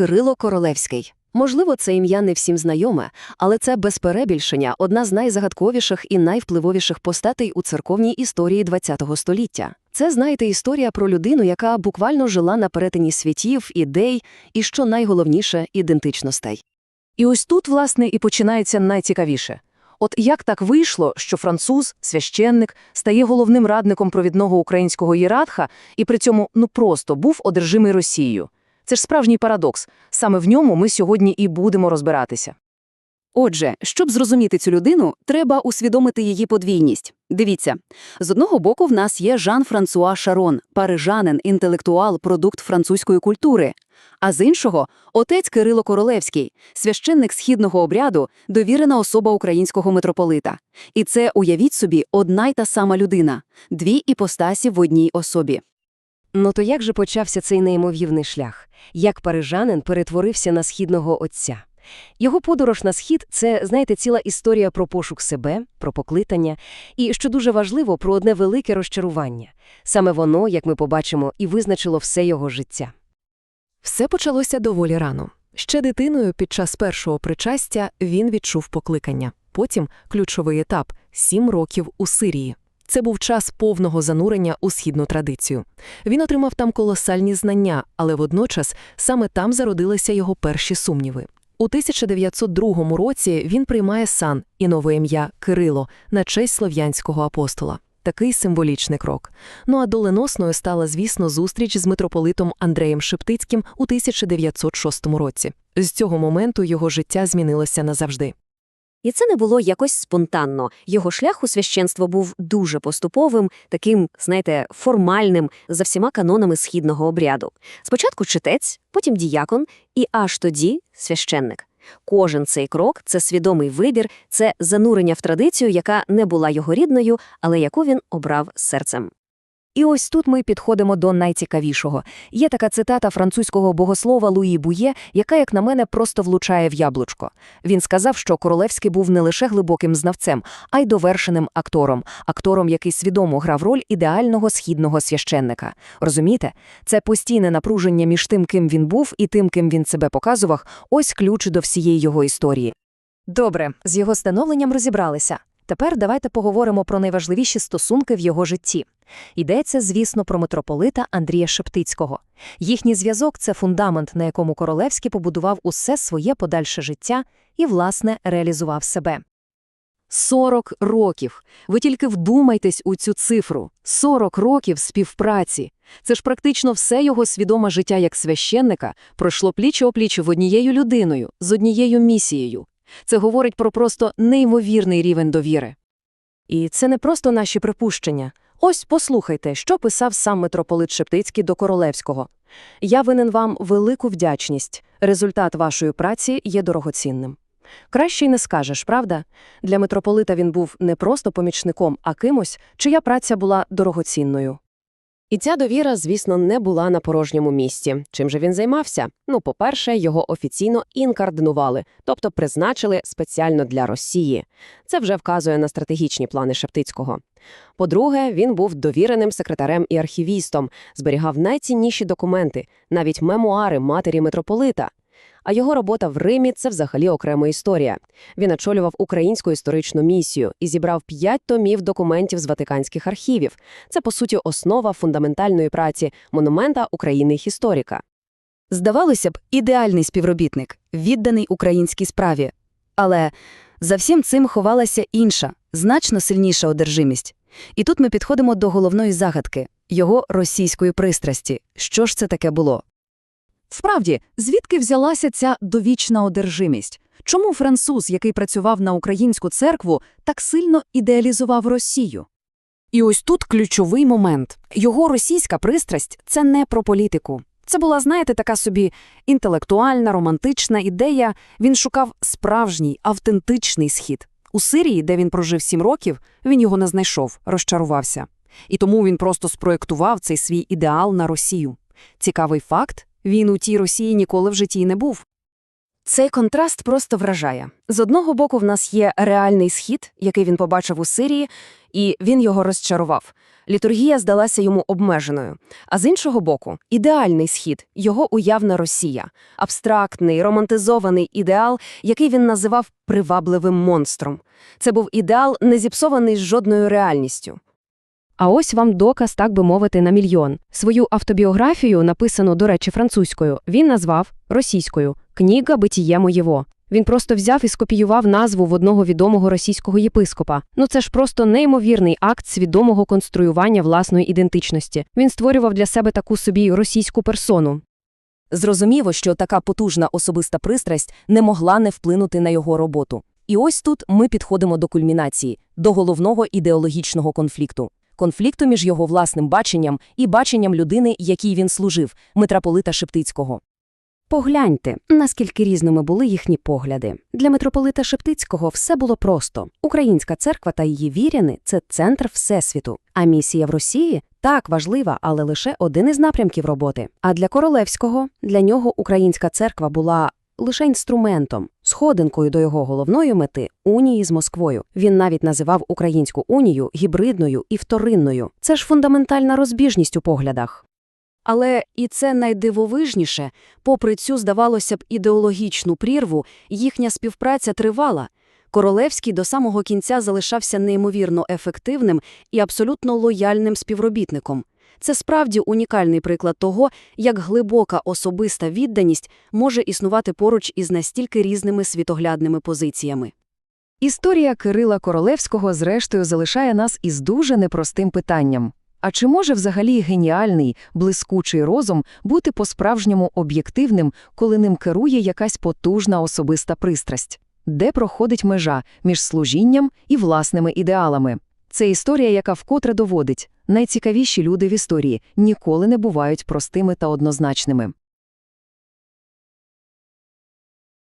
Кирило Королевський. Можливо, це ім'я не всім знайоме, але це без перебільшення одна з найзагадковіших і найвпливовіших постатей у церковній історії ХХ століття. Це, знаєте, історія про людину, яка буквально жила на перетині світів, ідей і, що найголовніше, ідентичностей. І ось тут, власне, і починається найцікавіше. От як так вийшло, що француз, священник, стає головним радником провідного українського ієратха і при цьому ну просто був одержимий Росією? Це ж справжній парадокс. Саме в ньому ми сьогодні і будемо розбиратися. Отже, щоб зрозуміти цю людину, треба усвідомити її подвійність. Дивіться, з одного боку в нас є Жан-Франсуа Шарон, парижанин, інтелектуал, продукт французької культури. А з іншого – отець Кирило Королевський, священник східного обряду, довірена особа українського митрополита. І це, уявіть собі, одна й та сама людина, дві іпостасі в одній особі. Ну то як же почався цей неймовірний шлях? Як парижанин перетворився на східного отця? Його подорож на схід – це, знаєте, ціла історія про пошук себе, про покликання і, що дуже важливо, про одне велике розчарування. Саме воно, як ми побачимо, і визначило все його життя. Все почалося доволі рано. Ще дитиною під час першого причастя він відчув покликання. Потім ключовий етап – сім років у Сирії. Це був час повного занурення у східну традицію. Він отримав там колосальні знання, але водночас саме там зародилися його перші сумніви. У 1902 році він приймає сан і нове ім'я Кирило на честь слов'янського апостола. Такий символічний крок. Ну а доленосною стала, звісно, зустріч з митрополитом Андреєм Шептицьким у 1906 році. З цього моменту його життя змінилося назавжди. І це не було якось спонтанно. Його шлях у священство був дуже поступовим, таким, знаєте, формальним, за всіма канонами східного обряду. Спочатку читець, потім діякон, і аж тоді священник. Кожен цей крок це свідомий вибір, це занурення в традицію, яка не була його рідною, але яку він обрав серцем. І ось тут ми підходимо до найцікавішого. Є така цитата французького богослова Луї Бує, яка, як на мене, просто влучає в яблучко. Він сказав, що Королевський був не лише глибоким знавцем, а й довершеним актором, актором, який свідомо грав роль ідеального східного священника. Розумієте? Це постійне напруження між тим, ким він був, і тим, ким він себе показував, ось ключ до всієї його історії. Добре, з його становленням розібралися. Тепер давайте поговоримо про найважливіші стосунки в його житті. Йдеться, звісно, про митрополита Андрія Шептицького. Їхній зв'язок це фундамент, на якому Королевський побудував усе своє подальше життя і, власне, реалізував себе. 40 років. Ви тільки вдумайтесь у цю цифру. 40 років співпраці. Це ж практично все його свідоме життя як священника пройшло пліч-опліч в однією людиною, з однією місією. Це говорить про просто неймовірний рівень довіри. І це не просто наші припущення. Ось послухайте, що писав сам митрополит Шептицький до Королевського. «Я винен вам велику вдячність. Результат вашої праці є дорогоцінним». Краще й не скажеш, правда? Для митрополита він був не просто помічником, а кимось, чия праця була дорогоцінною. І ця довіра, звісно, не була на порожньому місці. Чим же він займався? Ну, по-перше, його офіційно інкардинували, тобто призначили спеціально для Росії. Це вже вказує на стратегічні плани Шептицького. По-друге, він був довіреним секретарем і архівістом, зберігав найцінніші документи, навіть мемуари матері митрополита. А його робота в Римі – це взагалі окрема історія. Він очолював українську історичну місію і зібрав п'ять томів документів з ватиканських архівів. Це, по суті, основа фундаментальної праці монумента України історика. Здавалося б, ідеальний співробітник, відданий українській справі. Але за всім цим ховалася інша, значно сильніша одержимість. І тут ми підходимо до головної загадки – його російської пристрасті. Що ж це таке було? Справді, звідки взялася ця довічна одержимість? Чому француз, який працював на українську церкву, так сильно ідеалізував Росію? І ось тут ключовий момент. Його російська пристрасть – це не про політику. Це була, знаєте, така собі інтелектуальна, романтична ідея. Він шукав справжній, автентичний схід. У Сирії, де він прожив сім років, він його не знайшов, розчарувався. І тому він просто спроєктував цей свій ідеал на Росію. Цікавий факт – він у тій Росії ніколи в житті не був. Цей контраст просто вражає. З одного боку, в нас є реальний схід, який він побачив у Сирії, і він його розчарував. Літургія здалася йому обмеженою. А з іншого боку, ідеальний схід, його уявна Росія, абстрактний, романтизований ідеал, який він називав привабливим монстром. Це був ідеал, не зіпсований жодною реальністю. А ось вам доказ, так би мовити, на мільйон. Свою автобіографію, написану, до речі, французькою, він назвав російською «Книга битіє моєво». Він просто взяв і скопіював назву в одного відомого російського єпископа. Ну це ж просто неймовірний акт свідомого конструювання власної ідентичності. Він створював для себе таку собі російську персону. Зрозуміло, що така потужна особиста пристрасть не могла не вплинути на його роботу. І ось тут ми підходимо до кульмінації, до головного ідеологічного конфлікту. Конфлікту між його власним баченням і баченням людини, якій він служив, митрополита Шептицького. Погляньте, наскільки різними були їхні погляди. Для митрополита Шептицького все було просто. Українська церква та її віряни – це центр Всесвіту. А місія в Росії – так важлива, але лише один із напрямків роботи. А для Королевського, для нього українська церква була лише інструментом, сходинкою до його головної мети – унії з Москвою. Він навіть називав українську унію гібридною і вторинною. Це ж фундаментальна розбіжність у поглядах. Але і це найдивовижніше, попри цю, здавалося б, ідеологічну прірву, їхня співпраця тривала. Королевський до самого кінця залишався неймовірно ефективним і абсолютно лояльним співробітником. Це справді унікальний приклад того, як глибока особиста відданість може існувати поруч із настільки різними світоглядними позиціями. Історія Кирила Королевського, зрештою, залишає нас із дуже непростим питанням. А чи може взагалі геніальний, блискучий розум бути по-справжньому об'єктивним, коли ним керує якась потужна особиста пристрасть? Де проходить межа між служінням і власними ідеалами? Це історія, яка вкотре доводить, найцікавіші люди в історії ніколи не бувають простими та однозначними.